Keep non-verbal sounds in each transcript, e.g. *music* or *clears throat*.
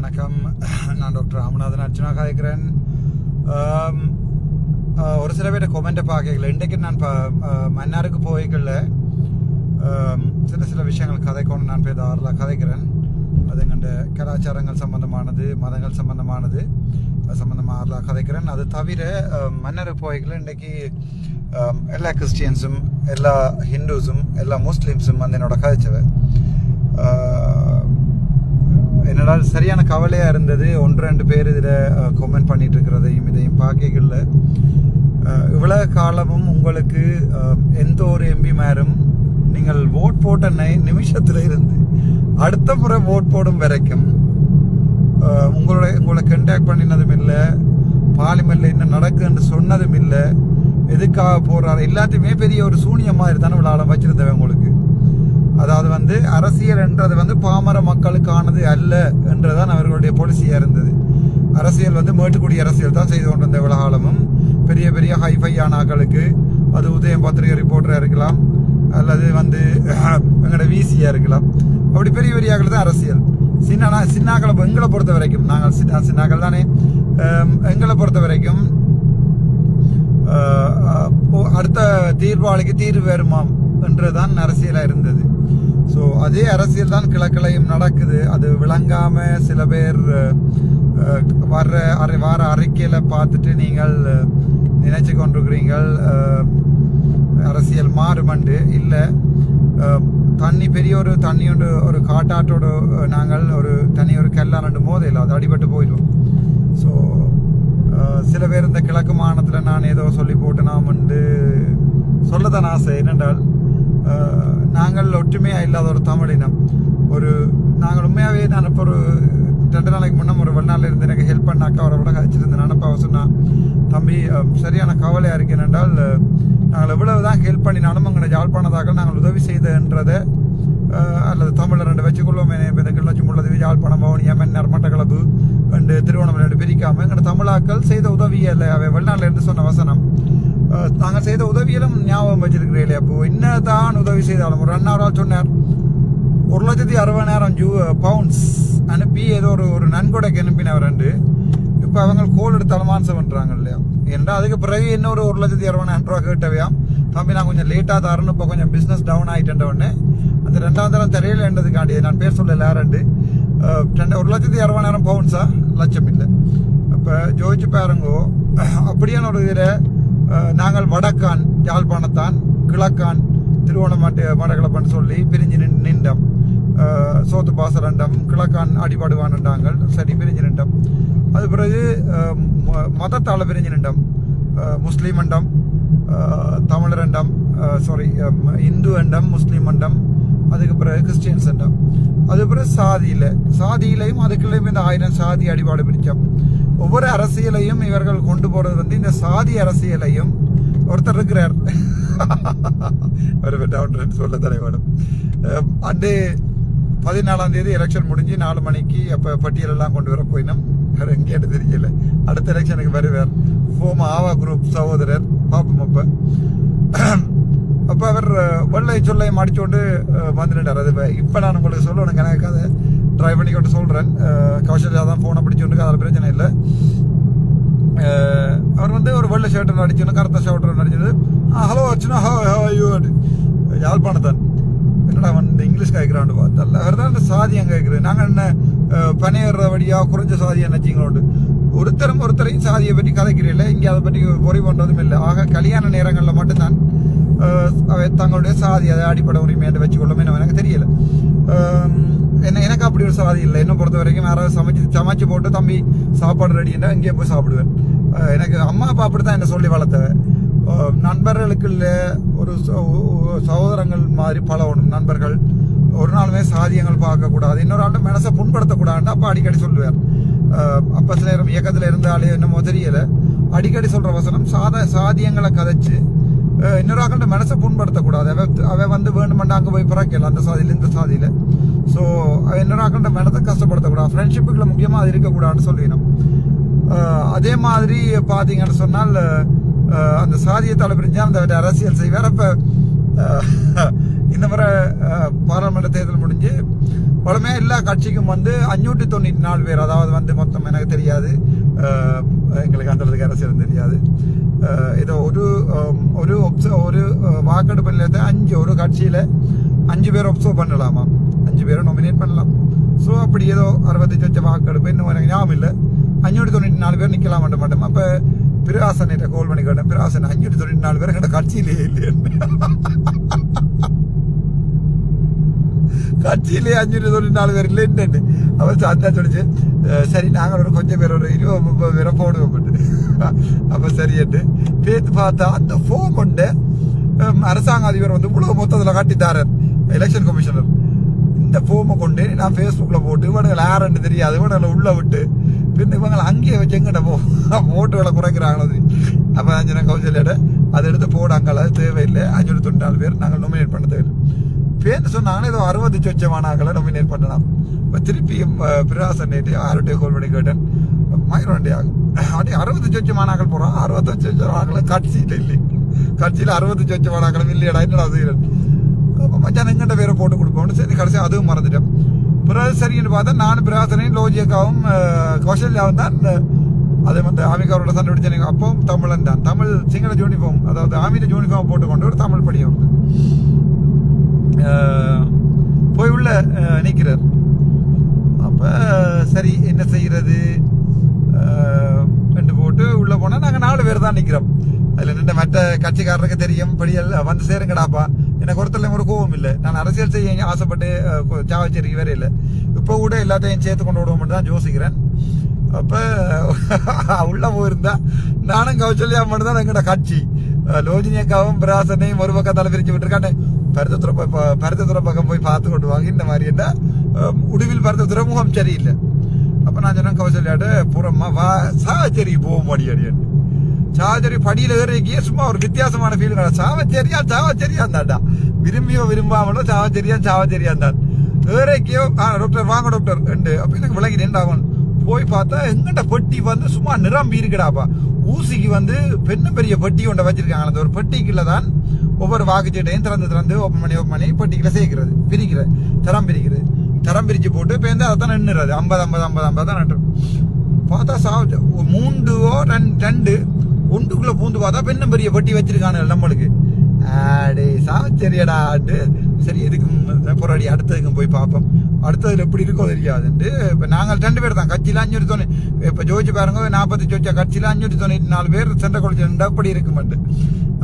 வணக்கம். நான் டாக்டர் ராமநாதன் அர்ச்சனா காய்க்கிறேன். ஒரு சில பேர் கொமெண்ட்டை பார்க்கல. இன்றைக்கு நான் ப- மன்னாருக்கு போய்க்கல. சில சில விஷயங்கள் கதைக்கணும் நான் போய் தாரில் கதைக்கிறேன். அது எங்கள்ட கலாச்சாரங்கள் சம்பந்தமானது மதங்கள் சம்பந்தமானது அது சம்பந்தமாக ஆறுல கதைக்கிறேன். அது தவிர ஆ, மன்னாருக்கு போய்க்கல. இன்றைக்கு எல்லா கிறிஸ்டியன்ஸும் எல்லா ஹிந்துஸும் எல்லா முஸ்லீம்ஸும் வந்து என்னோட கதைச்சவை. என்னடால் சரியான கவலையாக இருந்தது. ஒன்று ரெண்டு பேர் இதில் கமெண்ட் பண்ணிட்டு இருக்கிறதையும் இதையும் பார்க்கல இவ்வளவு காலமும் உங்களுக்கு எந்த ஒரு எம்பி மேரும் நீங்கள் ஓட் போட்ட நை நிமிஷத்தில் இருந்து அடுத்த முறை ஓட் போடும் வரைக்கும் உங்களோட உங்களை கண்டாக்ட் பண்ணினதும் இல்லை பார்லிமெண்ட்ல என்ன நடக்குன்னு சொன்னதும் இல்லை எதுக்காக போடுறாரு எல்லாத்தையுமே பெரிய ஒரு சூனியம் மாதிரி தானே விழாவில் வச்சுருந்தவன் உங்களுக்கு. அதாவது வந்து அரசியல் என்றது வந்து பாமர மக்களுக்கானது அல்ல என்றுதான் அவர்களுடைய பொலிசியாக இருந்தது. அரசியல் வந்து மேட்டுக்குடி அரசியல் தான் செய்து கொண்டிருந்த விலகாலமும் பெரிய பெரிய ஹைஃபை ஆனாக்களுக்கு அது உதயம் பத்திரிகை ரிப்போர்ட்டராக இருக்கலாம் அல்லது வந்து எங்களோட விசியாக இருக்கலாம். அப்படி பெரிய பெரிய ஆக்கள் தான் அரசியல். சின்ன சின்னாக்களை எங்களை பொறுத்த வரைக்கும் நாங்கள் சின்ன சின்னாக்கள் தானே எங்களை பொறுத்த வரைக்கும் அடுத்த தீர்வாளிக்கு தீர்வு வருமாம் என்றுதான் அரசியலாக இருந்தது. ஸோ அதே அரசியல் தான் கிழக்கிலையும் நடக்குது. அது விளங்காமல் சில பேர் வர்ற அரை வார அறிக்கையில் பார்த்துட்டு நீங்கள் நினைச்சு கொண்டிருக்கிறீங்கள் அரசியல் மாறுமண்டு இல்லை. தண்ணி பெரிய ஒரு தண்ணி ஒன்று ஒரு காட்டாட்டோட நாங்கள் ஒரு தனி ஒரு கல்லாண்டு இல்லை அது அடிபட்டு போயிடும். ஸோ சில பேர் இந்த கிழக்கு மாநிலத்தில் நான் ஏதோ சொல்லி போட்டேனாம் வந்து சொல்லத்தான் ஆசை. என்னென்றால் நாங்கள் ஒற்றுமையாக இல்லாத ஒரு தமிழினம் ஒரு நாங்கள் உண்மையாகவே நான் இப்போ ஒரு ரெண்டு நாளைக்கு முன்னே ஒரு வெளிநாளில் இருந்து எனக்கு ஹெல்ப் பண்ணாக்கா அவரை விட கழிச்சிருந்தேன். நினப்பாக சொன்னால் தம்பி சரியான கவலையாக இருக்கேன் என்றால் நாங்கள் எவ்வளவு தான் ஹெல்ப் பண்ணினாலும் எங்களை யாழ்ப்பாணதாக நாங்கள் உதவி செய்தன்றதை அல்லது தமிழர் ரெண்டு வச்சுக்கொள்வோம் இந்த கிளச்சி முள்ளது யாழ்ப்பாணம் பவனி மன்னர் மட்டக்களப்பு ரெண்டு திருவண்ணாமலை ரெண்டு பிரிக்காமல் எங்களோட தமிழாக்கள் செய்த உதவியல்ல அவை வெளிநாட்டில் இருந்து சொன்ன வசனம் நாங்கள் செய்த உதவியிலும் ஞாபகம் வச்சிருக்கிறீங்களே அப்போ என்னதான் உதவி செய்தாலும் ஒரு அண்ணாவரால் சொன்னார் ஒரு லட்சத்தி அறுபதாயிரம் ஜூ பவுண்ட்ஸ் அனுப்பி ஏதோ ஒரு ஒரு நன்கொடைக்கு அனுப்பினவர் ரெண்டு இப்போ அவங்க கோல் எடுத்தாலும் அலமான்சம் பண்ணுறாங்க இல்லையா ஏன்னா அதுக்கு பிறகு இன்னொரு ஒரு லட்சத்தி அறுபதாயிரம் ரூபா கேட்டவையா தம்பி நான் கொஞ்சம் லேட்டாக தரணும் இப்போ கொஞ்சம் பிஸ்னஸ் டவுன் ஆகிட்டேன் உடனே அந்த ரெண்டாம் தரம் தெரியல என்றதுக்காண்டி நான் பேர் சொல்லல ரெண்டு? ரெண்டு ஒரு லட்சத்தி அறுபதாயிரம் பவுண்ட்ஸா லட்சம் இல்லை. அப்போ ஜோதிச்சு பாருங்கோ. அப்படியான ஒரு இதில் நாங்கள் வடக்கான் யாழ்ப்பாணத்தான் கிழக்கான் திருவோணமாட்டு மடகளப்பன்னு சொல்லி பிரிஞ்சு நின் நின்றம். சோத்து பாசரண்டம் கிழக்கான் அடிபாடுவான்டாங்கள் சரி பிரிஞ்சு நின்றம். அது பிறகு மதத்தால் பிரிஞ்சு நின்றம். முஸ்லீம் அண்டம் அஹ், தமிழர் அண்டம் சாரி இந்து அண்டம் முஸ்லீம் அண்டம் அதுக்கு பிறகு கிறிஸ்டியன்ஸ் அண்டம் அது பிறகு சாதியில் சாதியிலையும் அதுக்குள்ளேயும் இந்த ஆயிரம் சாதி அடிபாடு பிடிச்சோம் ஒவ்வொரு அரசியலையும் இவர்கள் கொண்டு போகிறது வந்து இந்த சாதி அரசியலையும் ஒருத்தர் இருக்கிறார். *laughs* ஒரு டவுன் சொல்ல தலைவரும் அண்டு பதினாலாம் தேதி எலெக்ஷன் முடிஞ்சு நாலு மணிக்கு அப்போ பட்டியலெல்லாம் கொண்டு வர போயினோம். வேறு எங்கேன்னு தெரியல. அடுத்த எலெக்ஷனுக்கு வருவார். ஃபோம் ஆவா குரூப் சகோதரர் பாப்போம் அப்போ. அப்போ அவர் வெள்ளை சொல்லை மடிச்சோண்டு வந்துட்டார். அது இப்போ நான் உங்களுக்கு சொல்லணும் எனக்கு அதை ட்ரை பண்ணி கொண்டு சொல்கிறேன் கௌசல்யா தான் ஃபோனை பிடிச்சோண்டு அதில் பிரச்சனை இல்லை. அவர் வந்து ஒரு வெள்ளை ஷர்ட் அடிச்சோன்னு கருத்த ஷர்ட் அடிச்சது ஹலோ அர்ச்சனா ஹோ ஹோ ஐயோ யாழ்ப்பாணத்தான். என்னடா வந்து இங்கிலீஷ் கேட்குறான்னு பார்த்தல அவர் தான் இந்த சாதியம் கேட்குறது நாங்கள் என்ன அஹ், வழியாக வழியா குறைஞ்ச சாதியம் நினச்சிங்களோண்டு ஒருத்தரும் ஒருத்தரையும் சாதியை பற்றி கதைக்கிறீர்கள் இங்கே அதை பற்றி பொறி பண்ணுறதும் இல்லை. ஆக கல்யாண நேரங்களில் மட்டும்தான் அவை தங்களுடைய சாதி அதை அடிப்படை உரிமையை வச்சுக்கொள்ளுமே எனக்கு தெரியல. என்ன எனக்கு அப்படி ஒரு சாதி இல்லை. என்ன பொறுத்த வரைக்கும் யாராவது சமைச்சு சமைச்சு போட்டு தம்பி சாப்பாடு ரெடின்னா இங்கேயே போய் சாப்பிடுவேன். எனக்கு அம்மா அப்பா அப்படி தான் என்னை சொல்லி வளர்த்தவன். நண்பர்களுக்குள்ள ஒரு சகோதரங்கள் மாதிரி பழகணும் நண்பர்கள். ஒரு நாளுமே சாதியங்கள் பார்க்கக்கூடாது. இன்னொரு ஆண்டு மனசை புண்படுத்தக்கூடாதுன்னு அப்போ அடிக்கடி சொல்லுவார். அப்போ சில நேரம் இயக்கத்தில் இருந்தாலே என்னமோ தெரியல. அடிக்கடி சொல்கிற வசனம் சாத சாதியங்களை கதைச்சு இன்னொரு ஆக்களோட மனசை புண்படுத்தக்கூடாது. அவ அவ வந்து வேணுமெண்டா அங்கே போய் பிறக்கல அந்த சாதியில் இந்த சாதியில். ஸோ இன்னொரு ஆக்களோட மனத்தை கஷ்டப்படுத்தக்கூடாது. ஃப்ரெண்ட்ஷிப்புகளை முக்கியமாக அது இருக்கக்கூடாதுன்னு சொல்லிடணும் அதே மாதிரி பார்த்தீங்கன்னு சொன்னால் அந்த சாதியத்தால் பிரிஞ்சா அந்த அரசியல் செய்வார். அப்போ இந்த முறை பாராளுமன்ற தேர்தல் முடிஞ்சு வளமே எல்லா கட்சிக்கும் வந்து அஞ்சூற்றி தொண்ணூற்றி நாலு பேர் அதாவது வந்து மொத்தம் எனக்கு தெரியாது. எங்களுக்கு அந்த அளவுக்கு அரசியல் தெரியாது. ஏதோ ஒரு ஒரு obs- ஒரு அஹ், வாக்கெடுப்பு நிலையத்தை அஞ்சு ஒரு கட்சியில் அஞ்சு பேர் ஒப்சர்வ் பண்ணலாமா? அஞ்சு பேரை நாமினேட் பண்ணலாம். ஸோ அப்படி ஏதோ அறுபத்தஞ்சு சொச்ச வாக்கெடுப்பு இன்னும் எனக்கு ஞாபகம் இல்லை. அஞ்சூற்றி தொண்ணூற்றி நாலு பேர் நிற்கலாம் மட்டும் மாட்டோம். அப்போ பிராசனிட்ட கோல் பண்ணி கேட்டேன் பிராசன் அஞ்சூற்றி தொண்ணூற்றி நாலு பேர் எங்கள்ட கட்சியிலேயே இல்லையே. கட்சியிலே அஞ்சூற்றி தொண்ணூற்றி நாலு பேர் இல்லைன்னு அவர் சாந்தா சொல்லிச்சு சரி நாங்கள் ஒரு கொஞ்சம் பேர் ஒரு இருபது முப்பது பேரை போடுவோம் அப்போ சரிட்டு *laughs* பேத்து பார்த்தா அந்த ஃபோம் உண்டு அரசாங்க அதிபர் வந்து முழு மொத்தத்தில் காட்டித்தாரர் எலெக்ஷன் கமிஷனர் இந்த ஃபோமை கொண்டு நான் ஃபேஸ்புக்கில் போட்டு இவனுங்களை யாருன்னு தெரியாது இவனுங்களை உள்ளே விட்டு பின் இவங்களை அங்கேயே வச்சு எங்கிட்ட போ. ஓட்டுகளை குறைக்கிறாங்களது அப்போ அஞ்சனா கௌசல்யாட அதை எடுத்து போடாங்கள் அது தேவையில்லை. அஞ்சூறு தொண்ணூறு பேர் நாங்கள் நொமினேட் பண்ண தேவையில்லை பேர் சொன்னாங்கன்னா ஏதோ அறுபது சொச்சமானாக்களை நொமினேட் பண்ணலாம். இப்போ திருப்பியும் அஹ், பிராசன் நேற்று ஆரோட்டிய கோல் பண்ணி கேட்டேன். மயிரோண்டி ஆகும். அப்படியே அறுபது சொச்சமானாக்கள் போகிறோம் அறுபத்தஞ்சு சொச்சமானாக்களை கட்சியில் இல்லை. கட்சியில் அறுபது சொச்சமானாக்களும் இல்லையடா என்னடா செய்கிறேன் அப்போ மச்சான் எங்கிட்ட பேரை போட்டு கொடுப்போம்னு சரி கடைசி அதுவும் மறந்துட்டேன் பிறகு சரின்னு பார்த்தா நானும் பிராசனையும் லோஜியக்காவும் கௌசல்யாவும் தான் இந்த- அதே வந்து ஆமிகாரோட சண்டை பிடிச்ச அப்பவும் தமிழன் தான் தமிழ் சிங்கள யூனிஃபார்ம் அதாவது ஆமிட யூனிஃபார்ம் போட்டுக்கொண்டு ஒரு தமிழ் படி வருது போய் உள்ள நிற்கிறார் அப்போ சரி என்ன செய்யறது அஹ், போட்டு உள்ளே போனால் நாங்கள் நாலு பேர் தான் நிற்கிறோம் அதில் நின்று மற்ற கட்சிக்காரருக்கு தெரியும் படியல் வந்து சேருங்கடாப்பா. எனக்கு ஒருத்தர் ஒரு கோவம் இல்லை. நான் அரசியல் செய்ய ஆசைப்பட்டு சாவச்சேரிக்கு வேற இல்லை. இப்போ கூட எல்லாத்தையும் சேர்த்து கொண்டு விடுவோம்னு தான் யோசிக்கிறேன். அப்போ உள்ள போயிருந்தா நானும் கௌசல்யா மட்டும் தான் எங்கட கட்சி. லோஜினியக்காவும் பிராசனையும் ஒரு பக்கம் தலை பிரிச்சு விட்டுருக்கானே பருத்தத்துறை போய் பருத்தத்துறை பக்கம் போய் பார்த்து கொண்டு வாங்க. இந்த மாதிரி என்ன அஹ், உடுவில் பருத்தத்துறை முகம் சரியில்லை. அப்போ நான் சொன்னேன் கௌசல்யாட்ட புறமா வா சாவச்சேரி அடி முடியாது சார்ஜரி படியில் ஏறிக்கியே சும்மா ஒரு வித்தியாசமான ஃபீல் சாவச்சேரியா சாவச்சேரியா இருந்தாடா விரும்பியோ விரும்பாமலோ சாவச்சேரியா சாவச்சேரியா இருந்தான் ஏறைக்கியோ ஆ டாக்டர் வாங்க டாக்டர் ரெண்டு அப்படி எனக்கு விலகி ரெண்டாகும் போய் பார்த்தா எங்கிட்ட பெட்டி வந்து சும்மா நிரம்பி இருக்குடாப்பா ஊசிக்கு வந்து பெண்ணு பெரிய பெட்டி ஒன்றை வச்சிருக்காங்க அந்த ஒரு பெட்டிக்குள்ள தான் ஒவ்வொரு வாக்குச்சீட்டையும் திறந்து திறந்து ஓப்பன் பண்ணி ஓப்பன் பண்ணி பெட்டிக்குள்ள சேர்க்கிறது பிரிக்கிறது தரம் பிரிக்கிறது தரம் பிரித்து போட்டு இப்போ வந்து அதை தான் நின்றுறது ஐம்பது ஐம்பது ஐம்பது ஐம்பது தான் நட்டு பார்த்தா சாப்பிட்டு மூன்றுவோ ரெண்டு ரெண்டு ஒன்றுக்குள்ள பூந்து பார்த்தா பெண்ணும் பெரிய வட்டி வச்சிருக்கானு நம்மளுக்கு. ஆடே சாவச்சரியடாட்டு சரி எதுக்கும் போராடி அடுத்ததுக்கும் போய் பார்ப்போம். அடுத்ததுல எப்படி இருக்கோ தெரியாதுன்ட்டு இப்போ நாங்கள் ரெண்டு பேர் தான். கட்சியில் அஞ்சூறு தோணி இப்போ ஜோதிச்சு பாருங்க நாற்பத்தி ஜோதிச்சா கட்சியில் அஞ்சூறு தொண்ணூற்றி நாலு பேர் சென்ற குளிச்சு அப்படி இருக்குமெண்டு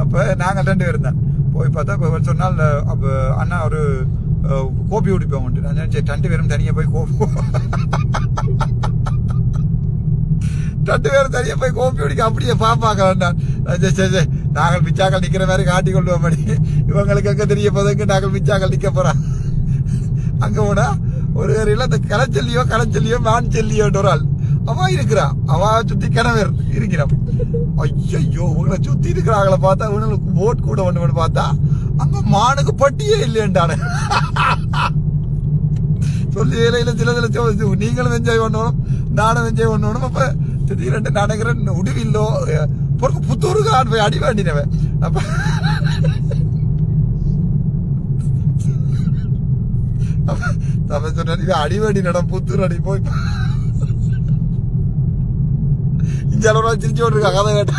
அப்போ நாங்கள் ரெண்டு பேரும் தான். போய் பார்த்தா இப்போ சொன்னால் அப்போ அண்ணா ஒரு கோபி கோப்பி குடிப்போம் நான் நினைச்சேன் ரெண்டு பேரும் தனியாக போய் கோபி *laughs* ரெண்டு பேரும் தனியாக போய் கோப்பி குடிக்க அப்படியே பாப்பாக்க வேண்டாம் சரி, சரி, நாங்கள் மிச்சாக்கள் நிற்கிற மாதிரி காட்டி கொண்டு படி இவங்களுக்கு எங்கே தெரிய போதுக்கு நாங்கள் மிச்சாக்கள் நிற்க போகிறோம் அங்கே கூட ஒரு இல்லை இந்த களைச்செல்லியோ களைச்செல்லியோ மான் செல்லியோன்ற ஒரு ஆள். அவா இருக்கிறா. அவா சுற்றி கிணவர் இருக்கிறான் ஐயோ உங்களை சுற்றி இருக்கிறாங்கள பார்த்தா இவங்களுக்கு போட் கூட ஒன்று பார்த்தா அங்கே மானுக்கு பட்டியே இல்லையண்டானே சொல்லி வேலையில சில சில நீங்களும் என்ஜாய் பண்ணணும். நானும் என்ஜாய் பண்ணணும். அப்போ திடீரென்று நடக்கிறேன் உடுவில்லோ பொறுக்கு புத்தூருக்கு ஆன் போய் அடி வேண்டினவன் அப்ப அப்ப அப்ப இவன் அடி வேண்டி நடம் புத்தூர் அடி போய் இந்த அளவு சிரிச்சு விட்டுருக்கா கதை கேட்ட.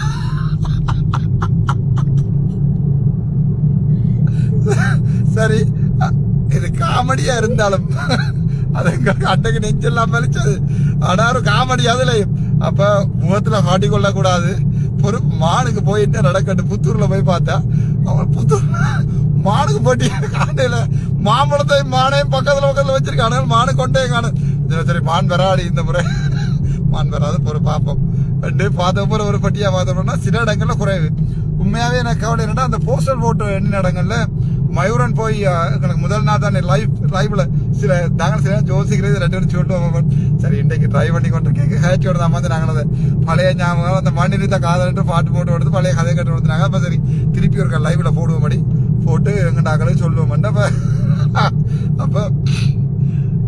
சரி இது காமெடியா இருந்தாலும் அது எங்களுக்கு அன்னைக்கு நெஞ்செல்லாம் மலிச்சது ஆனா ஒரு காமெடி அதுலயும் அப்ப முகத்துல மாட்டிக்கொள்ள கூடாது. ஒரு மானுக்கு போயிட்டு நடக்கட்டு. புத்தூர்ல போய் பார்த்தா அவன் புத்தூர் மானுக்கு போட்டி காண்டையில மாம்பழத்தையும் மானையும் பக்கத்துல பக்கத்துல வச்சிருக்கானு. மானு கொண்டே காணும் சரி, சரி மான் வராடி இந்த முறை. மான் வராது ஒரு பாப்போம். ரெண்டு பார்த்த ஒரு பட்டியா பார்த்தோம்னா சில இடங்கள்ல குறைவு. உண்மையாவே எனக்கு கவலை என்னன்னா அந்த போஸ்டல் ஓட்டு எண்ணின இடங்கள்ல மயூரன் போய் எனக்கு முதல் நாள் தான் லைஃப் லைஃப்ல சில நாங்கள் சில ஜோசிக்கிறது ரெண்டு பேரும் சொல்லிட்டு சரி இன்றைக்கு ட்ரை பண்ணி கொண்டு கேட்க ஹேச்சி விட தான் நாங்கள் அதை பழைய ஞாபகம் அந்த மண்ணிருந்த காதலிட்டு பாட்டு போட்டு கொடுத்து பழைய கதை கட்டு கொடுத்தாங்க அப்போ சரி திருப்பி ஒரு லைவ்ல போடுவோம் போட்டு எங்க நாங்களே சொல்லுவோம் அப்போ அப்போ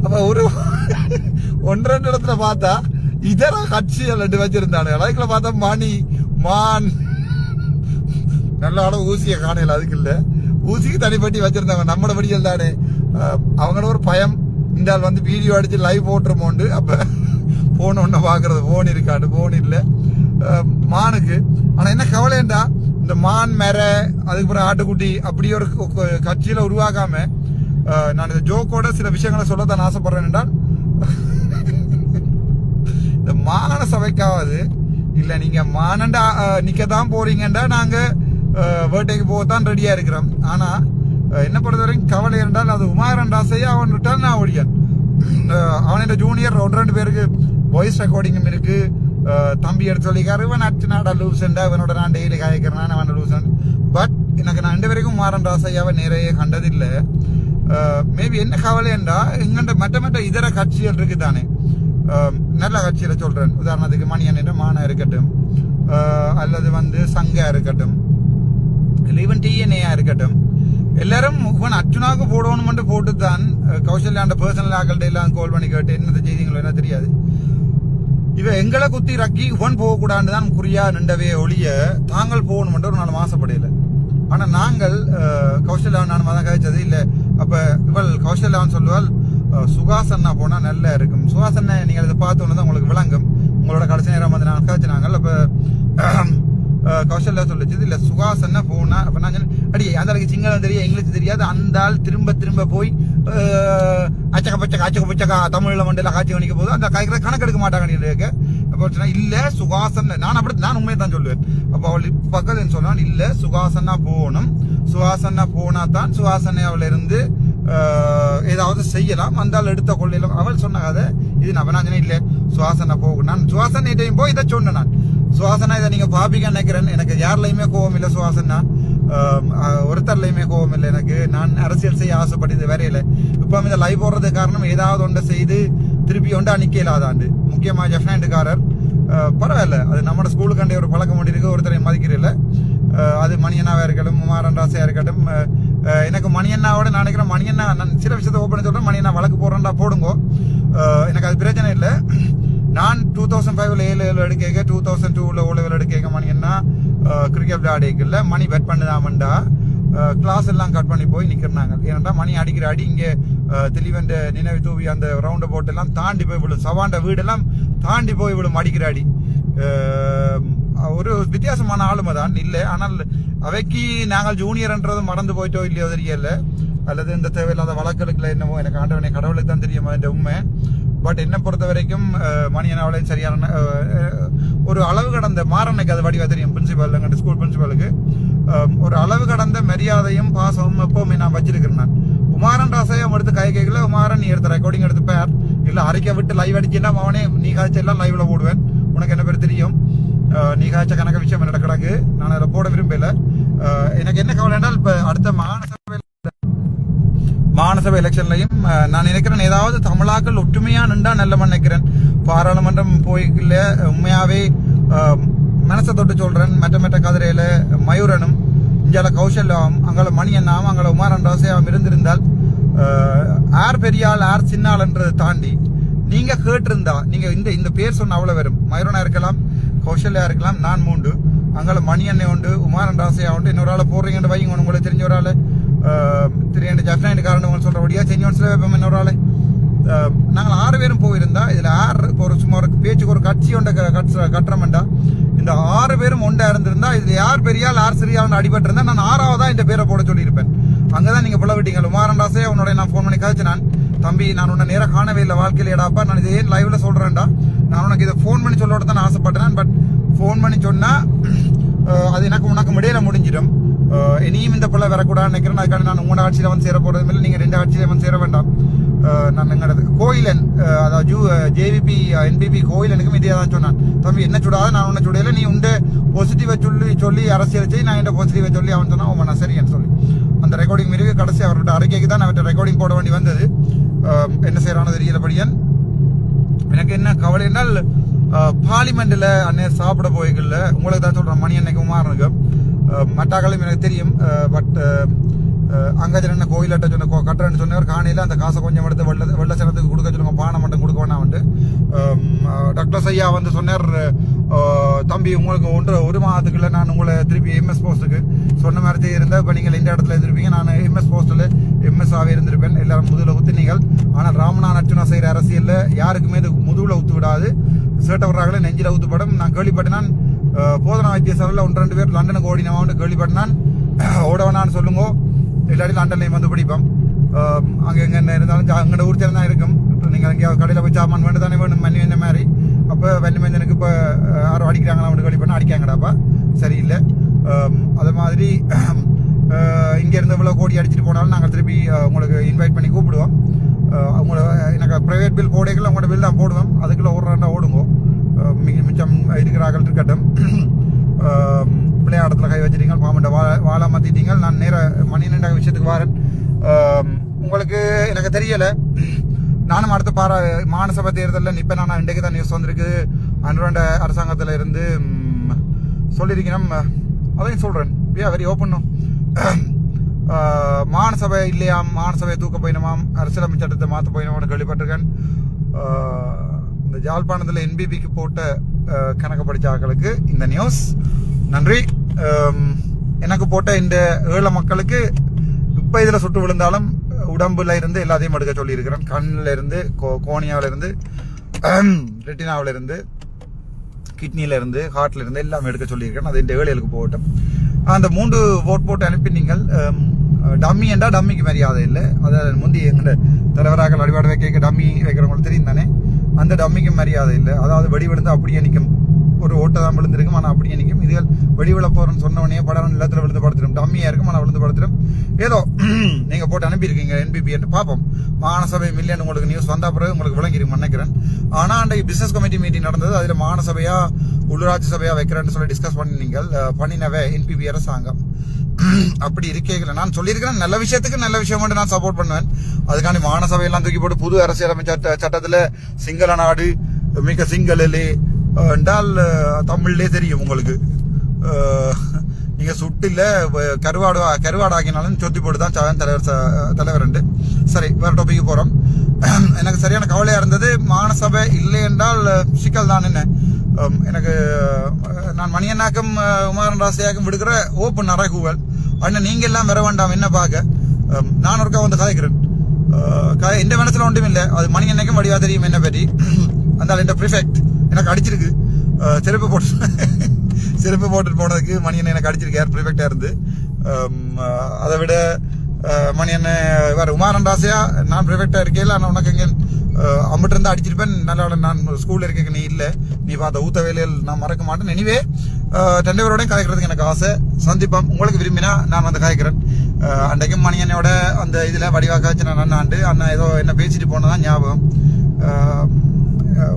அப்போ ஒரு ஒன்று ரெண்டு இடத்துல பார்த்தா இதர கட்சிகள் ரெண்டு வச்சிருந்தானு அதுக்குள்ள பார்த்தா மணி மான். நல்ல அளவு ஊசியை காணையில் அதுக்கு இல்லை. ஊசிக்கு தனிப்பட்டி வச்சிருந்தாங்க. நம்மட வடிகள் தானே. அவங்களோட ஒரு பயம். இந்த ஆள் வந்து வீடியோ அடிச்சு லைவ் போட்டுருமோண்டு அப்ப போன் ஒண்ணு பாக்குறது. போன் இருக்காண்டு. போன் இல்ல. மானுக்கு. ஆனா என்ன கவலைண்டா இந்த மான் மெர அதுக்கப்புறம் ஆட்டுக்குட்டி அப்படி ஒரு கட்சியில் கு- கட்சியில நான் இந்த ஜோக்கோட சில விஷயங்களை சொல்ல தான் ஆசைப்படுறேன் என்றால் இந்த மாகாண சபைக்காவது இல்ல நீங்க மானண்டா நிற்க தான் போறீங்கண்டா நாங்க வேட்டைக்கு போகத்தான் ரெடியா இருக்கிறான். ஆனா அஹ், என்ன பொறுத்த வரைக்கும் கவலை என்றால் அது உமாரன் ஆசையா அவன் விட்டால் நான் ஓடியான் அவனோட ஜூனியர் ஒன்று ரெண்டு பேருக்கு வாய்ஸ் ரெக்கார்டிங்கும் இருக்கு. தம்பி எடுத்து சொல்லிக்காரு இவன் அச்சு நாடா லூசன்டா இவனோட நான் டெய்லி காய்க்கிறேன் அவன் லூசன் பட் எனக்கு நான் ரெண்டு வரைக்கும் உமாரன் ராசையாவை நிறைய கண்டதில்லை. மேபி என்ன கவலை என்றா எங்கண்ட மற்ற மற்ற இதர கட்சிகள் இருக்குது தானே நல்ல கட்சியில் சொல்கிறேன் உதாரணத்துக்கு மணியன் என்ற மானா இருக்கட்டும். அல்லது வந்து சங்கா இருக்கட்டும். லீவன் ஈவன் டிஎன்ஏயா இருக்கட்டும். எல்லாரும் இவன் அர்ஜுனாவுக்கு போடணும்னு போட்டு தான் கௌசல்யாண்ட பர்சனல் ஆக்கள்கிட்ட எல்லாம் கால் பண்ணி கேட்டு என்ன செய்திங்களோ என்ன தெரியாது. இவ எங்களை குத்தி ரக்கி இவன் போகக்கூடாது தான் குறியா நின்றவே ஒழிய தாங்கள் போகணும்ன்ற ஒரு நாலு மாசப்படையில ஆனா நாங்கள் அஹ், கௌசல்யாவன் நான் தான் கழிச்சது இல்ல அப்ப இவள் கௌசல்யாவன் சொல்லுவாள் சுகாசன்னா போனா நல்லா இருக்கும். சுகாஸ் நீங்கள் நீங்க அதை பார்த்தோன்னு தான் உங்களுக்கு விளங்கும். உங்களோட கடைசி நேரம் வந்து நான் கழிச்சினாங்க அப்ப கௌசல்யா சொல்லிச்சு. இல்ல சுகாஸ் போனா அப்ப நான் அடி அந்த அளவுக்கு சிங்களம் தெரியும் இங்கிலீஷ் தெரியாது. அந்த ஆள் திரும்ப திரும்ப போய் அச்சக்க பச்சக்க அச்சக்க பச்சக்கா தமிழ்ல மண்டல காட்சி கணிக்க போது அந்த காய்க்கிற கணக்கெடுக்க மாட்டாங்க கேட்க அப்போ இல்ல சுகாசன் நான் அப்படி நான் உண்மையை தான் சொல்லுவேன். அப்ப அவள் பக்கத்துல சொன்னான் இல்ல சுகாசனா போகணும். சுகாசனா போனா தான் சுகாசனை அவள் இருந்து ஏதாவது செய்யலாம். அந்த ஆள் எடுத்த கொள்ளையில அவள் சொன்ன கதை இது நான் நான் இல்லை இல்ல சுவாசனை போகும் நான் சுவாசனையிட்டையும் போய் இதை சொன்னேன் நான். சுவாசனா இதை நீங்க பாபிக்க நினைக்கிறேன். எனக்கு யார்லையுமே கோவம் இல்லை சுவாசனா. ஒருத்தர்லையுமே கோவம் இல்லை எனக்கு. நான் அரசியல் செய்ய ஆசைப்பட்டது வரையில இப்போ இந்த லைவ் போடுறது காரணம் ஏதாவது ஒன்றை செய்து திருப்பி ஒன்றா நிக்கலாதாண்டு முக்கியமாக ஜெஃப்னாண்டுக்காரர் பரவாயில்ல. அது நம்ம ஸ்கூலுக்கு அண்டே ஒரு பழக்கம் ஒன்று ஒருத்தரை மதிக்கிறதில்ல அது மணியண்ணாவாக இருக்கட்டும் மாறன் இருக்கட்டும் எனக்கு மணியண்ணாவோட நான் நினைக்கிறேன் மணியண்ணா நான் சில விஷயத்தை ஓப்பன் சொல்கிறேன் மணியண்ணா வழக்கு போடுறேன்டா போடுங்க. எனக்கு அது பிரச்சனை இல்லை. நான் டூ தௌசண்ட் ஃபைவ்ல ஏழு ஏழு எடுக்க டூ தௌசண்ட் டூவில் ஓ லெவல் எடுக்க மணி என்ன? கிரிக்கெட் விளையாடிக்கல மணி பெட் பண்ணுதாமண்டா கிளாஸ் எல்லாம் கட் பண்ணி போய் நிற்கிறாங்க ஏன்னா மணி அடிக்கிற அடி இங்கே தெளிவண்ட நினைவு தூவி அந்த ரவுண்டு போட்டு எல்லாம் தாண்டி போய் விழும். சவாண்ட வீடெல்லாம் தாண்டி போய் விழும் அடிக்கிற அடி. ஒரு வித்தியாசமான ஆளுமை தான் இல்லை. ஆனால் அவைக்கு நாங்கள் ஜூனியர்ன்றது மறந்து போயிட்டோ இல்லையோ தெரியல. அல்லது இந்த தேவையில்லாத வழக்குகளுக்குள்ள என்னமோ எனக்கு ஆண்டவனை கடவுளுக்கு தான் தெரியுமா என்ற உண்மை. பட் என்னை பொறுத்த வரைக்கும் மணியனாவிலையும் மணியன் சரியான ஒரு அளவு கடந்த மாறனுக்கு அது வடிவாக தெரியும் பிரின்சிபல் எங்கிட்ட ஸ்கூல் பிரின்சிபலுக்கு ஒரு அளவு கடந்த மரியாதையும் பாசமும் எப்பவுமே நான் வச்சிருக்கிறேன் நான். உமாரன் ராசையம் எடுத்து கை கேட்கல உமாரன் நீ எடுத்த ரெக்கார்டிங் எடுத்து பேர். இல்லை அறிக்கை விட்டு லைவ் அடிச்சுன்னா அவனே நீ காய்ச்சல் எல்லாம் லைவ்ல போடுவேன். உனக்கு என்ன பேர் தெரியும்? நீ காய்ச்ச கணக்க விஷயம் என்னோட கிடக்கு நான் அதை போட விரும்பல. எனக்கு என்ன கவலை என்றால் இப்போ அடுத்த மாநில மாநசபை எலெக்ஷன்லையும் நான் நினைக்கிறேன் ஏதாவது தமிழாக்கள் ஒற்றுமையா நின்றா நல்ல நினைக்கிறேன். பாராளுமன்றம் போய்க்குள்ள உண்மையாவே மனசை தொட்டு சொல்றேன். மற்ற மற்ற கதிரையில மயூரனும் இஞ்சால கௌசல்யாவும் அங்கே மணி அண்ணாவும் அங்கால உமாரன் ராசையாவும் இருந்திருந்தால் ஆர் பெரியாள் ஆர் சின்னாள்ன்றதை தாண்டி நீங்க கேட்டிருந்தா நீங்க இந்த இந்த பேர் சொன்ன அவ்வளவு வரும் மயூரனா இருக்கலாம் கௌசல்யா இருக்கலாம் நான் மூண்டு அங்கால மணி அண்ணன் உண்டு உமாரன் ராசையா உண்டு. இன்னொரு ஆளை போடுறீங்கன்ற வைங்க உங்களுக்கு தெரிஞ்ச ஒரு ஆளு. திரு ஜஃப்னாயின் காரணம் சொல்றபடியா செஞ்சோன்ஸ்ல வைப்போம் இன்னொரு ஆள். நாங்கள் ஆறு பேரும் போயிருந்தா இதில் ஆறு இப்போ ஒரு சும்மா ஒரு பேச்சுக்கு ஒரு கட்சி ஒன்றை கட்ச கட்டுறமெண்டா இந்த ஆறு பேரும் ஒண்டா இருந்திருந்தா இதில் யார் பெரியாள் யார் சரியா வந்து இருந்தா நான் ஆறாவதாக இந்த பேரை போட சொல்லியிருப்பேன். அங்கதான் நீங்கள் புல விட்டீங்க உமாரண்டாசே உன்னோட நான் ஃபோன் பண்ணி கழிச்சு நான். தம்பி நான் உன்னை நேராக காணவே இல்லை வாழ்க்கையில் ஏடாப்பா நான் இதே லைவில் சொல்கிறேன்டா நான் உனக்கு இதை ஃபோன் பண்ணி சொல்லோட தான் ஆசைப்பட்டேன் பட் ஃபோன் பண்ணி சொன்னால் அது எனக்கு உனக்கு இடையில முடிஞ்சிடும். இனியும் இந்த பிள்ளை வரக்கூடாதுன்னு நினைக்கிறேன். அதுக்காக நான் உங்களோட ஆட்சியில் வந்து சேர போறதும் இல்லை. நீங்கள் ரெண்டு ஆட்சியில் வந்து சேர வேண்டாம். நான் எங்களது கோயிலன் அதாவது ஜூ ஜேவிபி என்பிபி கோயிலனுக்கும் இதே தான் சொன்னான். தம்பி என்ன சுடாத? நான் உன்னை சுடையில நீ உண்டு. பாசிட்டிவை சொல்லி சொல்லி அரசியல் செய்ய நான் என்ன பாசிட்டிவா சொல்லி அவன் சொன்னான். அவன் நான் சரின்னு சொல்லி. அந்த ரெக்கார்டிங் மிருக கடைசி அவர்கிட்ட அறிக்கைக்கு தான் அவர்கிட்ட ரெக்கார்டிங் போட வேண்டி வந்தது. என்ன செய்யறானோ தெரியலபடியான் எனக்கு என்ன கவலை என்றால் பார்லிமெண்ட்டில் அண்ணன் சாப்பிட போய்கள்ல உங்களுக்கு தான் சொல்கிறேன் மணி அன்னைக்கு உமாரனுக்கு. மட்டாக்களும் எனக்கு தெரியும். பட் அங்கஜன கோயிலட்ட சொன்ன கோ- கட்டுறேன்னு சொன்னவர் காணையில் அந்த காசை கொஞ்சம் எடுத்து வெள்ள வெள்ள சனத்துக்கு கொடுக்க சொல்லுங்க பானை மட்டும் கொடுக்க வேணாம்ட்டு டாக்டர் ஐயா வந்து சொன்னார் தம்பி உங்களுக்கு ஒன்று ஒரு மாதத்துக்குள்ள நான் உங்களை திருப்பி எம்எஸ் போஸ்ட்டுக்கு சொன்ன மாதிரி இருந்தால் இப்போ நீங்கள் இந்த இடத்துல இருந்திருப்பீங்க நான் எம்எஸ் போஸ்ட்டில் எம்எஸ்ஆவே இருந்திருப்பேன். எல்லாரும் முதுகுல ஊத்துனீங்கள் ஆனால் ராமநாதன் அர்ச்சுனா செய்கிற அரசியலில் யாருக்குமே இது முதுகுல ஊற்று விடாது. சேட்டவராக நெஞ்சில் ஊத்துப்படும் நான் கேள்விப்பட்டேன் போதனா வைத்தியசாலையில் ஒன்று ரெண்டு பேர் லண்டனுக்கு ஓடினவான்னு கேள்விப்பட்டேன். *clears throat* ஓடவனான்னு சொல்லுங்கோ. இல்லாட்டி லண்டன்லையும் வந்து பிடிப்போம். அங்கே எங்கே எங்க என்ன இருந்தாலும் அங்கே ஊர் தான் இருக்கும். இப்போ நீங்கள் அங்கே கடையில் போய் சாமான் வேண்டு தானே வேணும்? மண்ணி வந்த மாதிரி? அப்போ வெண்ணி மஞ்சனுக்கு இப்போ யாரும் அடிக்கிறாங்களா அவனுக்கு வெளி பண்ண அடிக்காங்கடாப்பா சரியில்லை. ஆம், அது மாதிரி *clears throat* இங்கேருந்து இவ்வளோ கோடி அடிச்சிட்டு போனாலும் நாங்கள் திருப்பி உங்களுக்கு இன்வைட் பண்ணி கூப்பிடுவோம். அவங்கள உங்களை எனக்கு ப்ரைவேட் பில் போடைகள் உங்களோட பில் தான் போடுவோம். அதுக்குள்ளே ஒரு ரெண்டா ஓடுங்க. மிக மிச்சம் இருக்கிறார்கள் இருக்கட்டும். ஆம், கை வச்சிட்டீங்க பாம்பண்ட வாழ வாழ மாற்றிட்டீங்க நான் நேர மணி நின்ற விஷயத்துக்கு வரேன். உங்களுக்கு எனக்கு தெரியலை. நானும் அடுத்த பார மாநசபை தேர்தலில் நிப்பேன். நான் இன்றைக்கு தான் நியூஸ் வந்திருக்கு. அன்றாண்ட அரசாங்கத்தில் இருந்து ம், சொல்லியிருக்கிறோம் அதையும் சொல்கிறேன் வி வெரி ஓப்பனும் மாநசபை இல்லையாம் மாநசபையை தூக்க போயினமாம். அரசியலமைச்சட்டத்தை மாற்ற போயினோம்னு கேள்விப்பட்டிருக்கேன். இந்த ஜாழ்ப்பாணத்தில் என்பிபிக்கு போட்ட கணக்கு படித்த ஆக்களுக்கு இந்த நியூஸ் நன்றி. எனக்கு போட்ட இந்த ஏழை மக்களுக்கு இப்போ இதில் சுட்டு விழுந்தாலும் உடம்புல இருந்து எல்லாத்தையும் எடுக்க சொல்லியிருக்கிறேன். கண்ணில் இருந்து கோ- கோனியாவிலிருந்து இருந்து கிட்னியிலிருந்து இருந்து இருந்து ஹார்ட்ல இருந்து எல்லாமே எடுக்க சொல்லியிருக்கிறேன். அது இந்த ஏழைகளுக்கு போகட்டும். அந்த மூன்று ஓட் போட்டு அனுப்பினீங்கள் டம்மி என்றால் டம்மிக்கு மரியாதை இல்லை. அதை முந்தி எங்களோட தலைவராக அடிபாடு வைக்க டம்மி வைக்கிறவங்களுக்கு தெரியும் தானே? அந்த டம்மிக்கு மரியாதை இல்லை. அதாவது வெடி விழுந்து அப்படியே நிற்கும் ஒரு ஓட்டை தான் விழுந்திருக்கும் ஆனால் அப்படியே நிற்கும் இதுகள் வெடி விழ போறேன்னு சொன்ன உடனே படம் நிலத்தில் விழுந்து படுத்துடும் டம்மியாக இருக்கும் ஆனால் விழுந்து படுத்துடும் ஏதோ *clears throat* நீங்கள் போட்டு அனுப்பியிருக்கீங்க என்பிபிஎட்டு பார்ப்போம். மாநசபை மில்லியன் உங்களுக்கு நியூஸ் வந்த பிறகு உங்களுக்கு விளங்கிருக்கும் நினைக்கிறேன். ஆனால் அன்றைக்கு பிசினஸ் கமிட்டி மீட்டிங் நடந்தது. அதில் மாநசபையா உள்ளூராட்சி சபையாக வைக்கிறேன்னு சொல்லி டிஸ்கஸ் பண்ணி நீங்கள் பண்ணினவே என்பிபி அரசாங்கம். அப்படி இருக்கேங்கள நான் சொல்லியிருக்கிறேன். நல்ல விஷயத்துக்கு நல்ல விஷயம் மட்டும் நான் சப்போர்ட் பண்ணுவேன். அதுக்காண்டி மானசபையெல்லாம் தூக்கி போட்டு புது அரசியலமைச்ச சட்டத்தில் சிங்கள நாடு மிக சிங்களிலே என்றால் தமிழ்லே தெரியும் உங்களுக்கு. நீங்கள் சுட்டில் கருவாடு கருவாடு ஆக்கினாலும் சொத்தி போட்டு தான் தலைவர் தலைவர் உண்டு சரி வேறு டாபிக்கு போகிறோம் எனக்கு சரியான கவலையாக இருந்தது மானசபை இல்லை என்றால் சிக்கல் தான் என்ன? Um, எனக்கு uh, நான் மணியண்ணாக்கும் குமாரன் உமாரன் விடுக்கிற ஓப்பன் நரகுவல் அண்ணன் நீங்க எல்லாம் வர வேண்டாம் என்ன பார்க்க? Um, நான் ஒருக்கா வந்து கதைக்கிறேன். Uh, அஹ், க- எந்த மனசுல ஒன்றும் இல்லை. அது மணியண்ணாக்கும் வடிவா தெரியும் என்ன பற்றி. அந்த இந்த ப்ரிஃபெக்ட் எனக்கு அடிச்சிருக்கு. செருப்பு போட்டு *laughs* செருப்பு போட்டுட்டு போனதுக்கு மணியன் எனக்கு அடிச்சிருக்கார். ப்ரிஃபெக்டா இருந்து. Um, அதை விட அஹ், மணியன் வேற உமாரன் ராசியா நான் ப்ரிஃபெக்டா இருக்கேன் ஆனால் உனக்கு எங்கே? அம்பிட்டு இருந்தால் அடிச்சிருப்பேன். நல்ல நான் ஸ்கூல்ல இருக்க நீ இல்ல. நீ பார்த்த ஊத்த வேலையில் நான் மறக்க மாட்டேன். எனிவே ரெண்டு பேரோடையும் கதைக்கிறதுக்கு எனக்கு ஆசை. சந்திப்போம். உங்களுக்கு விரும்பினா நான் வந்து கதைக்கிறேன் அஹ், அன்றைக்கும் மணியனையோட அந்த இதுல வடிவாக்க வச்சு நான் அண்ணாண்டு அண்ணா ஏதோ என்ன பேசிட்டு போனதான் ஞாபகம்.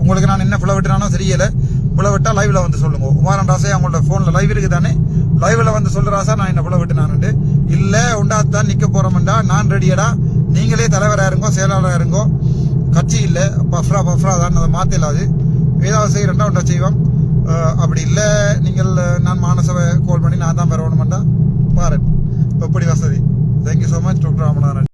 உங்களுக்கு நான் என்ன புல விட்டுறானோ தெரியல. புல விட்டா லைவ்ல வந்து சொல்லுங்க. உமாரன் ராசே அவங்களோட போன்ல லைவ் இருக்கு தானே லைவ்ல வந்து சொல்ற ராசா நான் என்ன புல விட்டுனானுட்டு இல்ல உண்டாத்தான் நிக்க போறோம்டா. நான் ரெடியடா நீங்களே தலைவராக இருங்கோ செயலாளராக இருங்கோ. கட்சி இல்லை. பஃப்ரா பஃப்ரா தான் அதை. மாற்றிலாது ஏதாவது ரெண்டாம் ஒன்றா செய்வோம். அப்படி இல்லை. நீங்கள் நான் மானசவை கால் பண்ணி நான் தான் வரணுமெண்டா பாரு எப்படி வசதி? Thank you so much doctor Ramanathan.